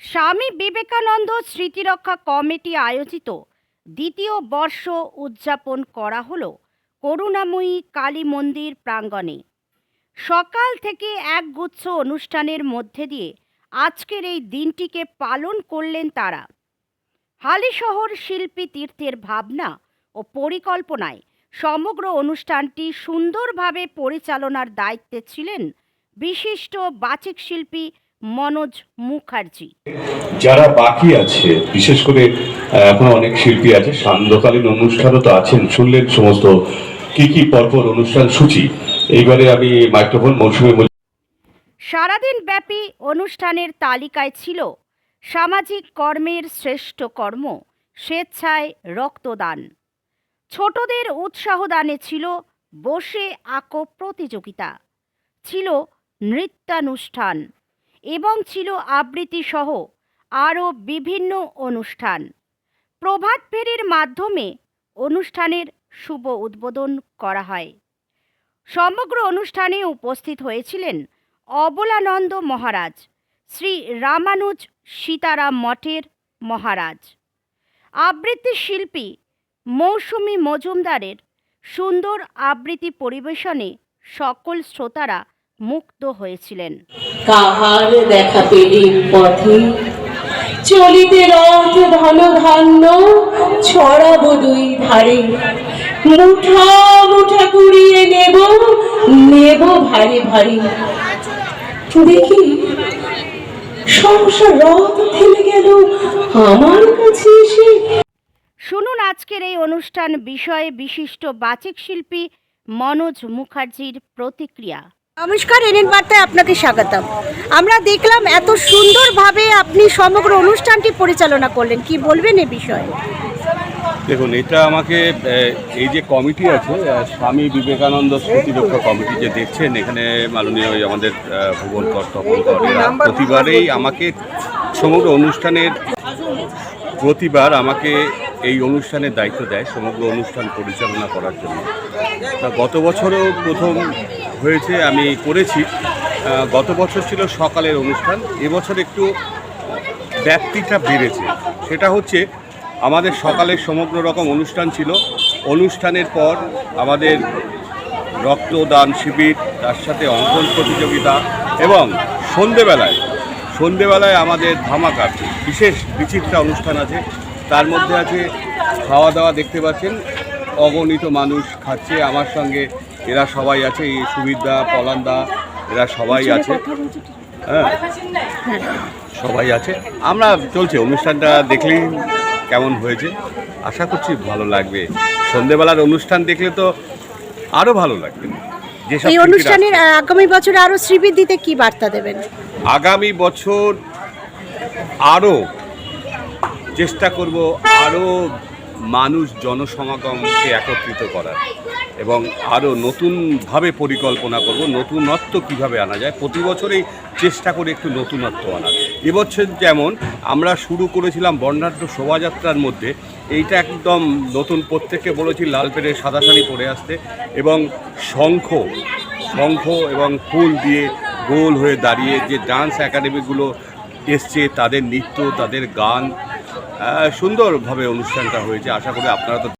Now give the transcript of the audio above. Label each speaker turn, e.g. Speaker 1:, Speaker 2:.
Speaker 1: Swami Vivekananda স্মৃতিরক্ষা committee আয়োজিত দ্বিতীয় বর্ষ উদযাপন করা হলো করুণাময়ী কালী মন্দির প্রাঙ্গণে। সকাল থেকে একগুচ্ছ অনুষ্ঠানের মধ্যে দিয়ে আজকের এই দিনটিকে পালন করলেন তারা। হালিশহর শিল্পী তীর্থের ভাবনা ও পরিকল্পনায় সমগ্র অনুষ্ঠানটি সুন্দরভাবে পরিচালনার দায়িত্বে ছিলেন বিশিষ্ট বাচিক শিল্পী মনোজ মুখার্জি।
Speaker 2: যারা বাকি আছে বিশেষ করে এখন অনেক শিল্পী আছে সান্ধ্যকালীন অনুষ্ঠানও তো আছেন শুনলেন সমস্ত কি কি পরপর অনুষ্ঠান সূচি। এইবারে আমি মাইক্রোফোন মৌসুমী
Speaker 1: সারাদিন ব্যাপী অনুষ্ঠানের তালিকায় ছিল সামাজিক কর্মের শ্রেষ্ঠ কর্ম স্বেচ্ছায় রক্তদান। ছোটদের উৎসাহদানে ছিল বসে আঁকো প্রতিযোগিতা। ছিল নৃত্যানুষ্ঠান। এবং ছিল আবৃত্তি সহ আরও বিভিন্ন অনুষ্ঠান। প্রভাত ফেরির মাধ্যমে অনুষ্ঠানের শুভ উদ্বোধন করা হয়। সমগ্র অনুষ্ঠানে উপস্থিত হয়েছিলেন অবলানন্দ মহারাজ, শ্রী রামানুজ সীতারাম মঠের মহারাজ। আবৃত্তি শিল্পী মৌসুমী মজুমদারের সুন্দর আবৃত্তি পরিবেশনে সকল শ্রোতারা মুগ্ধ হয়েছিলেন।
Speaker 3: কাহার দেখা পেলে পথে? চলিতে রথ ধন ধান্য ছড়াবো দুই ধারে। মুঠা মুঠা কুড়িয়ে নেব নেব ভারী ভারী। দেখি সংসার রথ থেমে গেল আমার কাছে এসে।
Speaker 1: শুনুন আজকের এই অনুষ্ঠান বিষয়ে বিশিষ্ট বাচিক শিল্পী মনোজ মুখার্জির প্রতিক্রিয়া। নমস্কার এনএন বার্তায় আপনাকে স্বাগতম। আমরা দেখলাম এত সুন্দরভাবে আপনি সমগ্র অনুষ্ঠানটি পরিচালনা করলেন। কি বলবেন এ বিষয়ে?
Speaker 2: দেখুন এটা আমাকে এই যে কমিটি আছে স্বামী বিবেকানন্দ স্মৃতিরক্ষা কমিটি যে দেখছেন এখানে মাননীয় ওই আমাদের আহ, ভুবনকর তপনকর এরা প্রতিবারেই আমাকে সমগ্র অনুষ্ঠানের প্রতিবার আমাকে এই অনুষ্ঠানের দায়িত্ব দেয় সমগ্র অনুষ্ঠান পরিচালনা করার জন্য। তা গত বছরও প্রথম হয়েছে, আমি করেছি। গত বছর ছিল সকালের অনুষ্ঠান, এবছর একটু ব্যাপ্তিটা বেড়েছে। সেটা হচ্ছে, আমাদের সকালে সমগ্র রকম অনুষ্ঠান ছিল। অনুষ্ঠানের পর আমাদের রক্তদান শিবির, তার সাথে অঙ্কন প্রতিযোগিতা এবং সন্ধেবেলায় সন্ধেবেলায় আমাদের ধামাকা বিশেষ বিচিত্রা অনুষ্ঠান আছে। তার মধ্যে আছে খাওয়া দাওয়া দেখতে পাচ্ছেন। অগণিত মানুষ খাচ্ছে। আমার সঙ্গে এরা সবাই আছে এই সুবিধা পলান্দা এরা সবাই আছে। হ্যাঁ। সবাই আছে। আমরা চলছে অনুষ্ঠানটা দেখলেই কেমন হয়েছে। আশা করছি ভালো লাগবে। সন্ধেবেলার অনুষ্ঠান দেখলে তো আরও ভালো লাগবে। যেসব
Speaker 1: এই অনুষ্ঠানের আগামী বছরে আরও শ্রীবৃদ্ধিতে কি বার্তা দেবেন?
Speaker 2: আগামী বছর আরও চেষ্টা করব আরও মানুষ জনসমাগমকে একত্রিত করার এবং আরও নতুনভাবে পরিকল্পনা করব, নতুনত্ব কীভাবে আনা যায়। প্রতি বছরেই চেষ্টা করে একটু নতুনত্ব আনার এবছর যেমন আমরা শুরু করেছিলাম বর্ণাঢ্য শোভাযাত্রার মধ্যে, এইটা একদম নতুন প্রত্যেককে বলেছি, লাল পেড়ে সাদা শাড়ি পরে আসতে এবং শঙ্খ শঙ্খ এবং ফুল দিয়ে গোল হয়ে দাঁড়িয়ে যে ডান্স একাডেমিগুলো এসছে, তাদের নৃত্য, তাদের গান সুন্দরভাবে অনুষ্ঠানটা হয়েছে। আশা করি আপনারা তো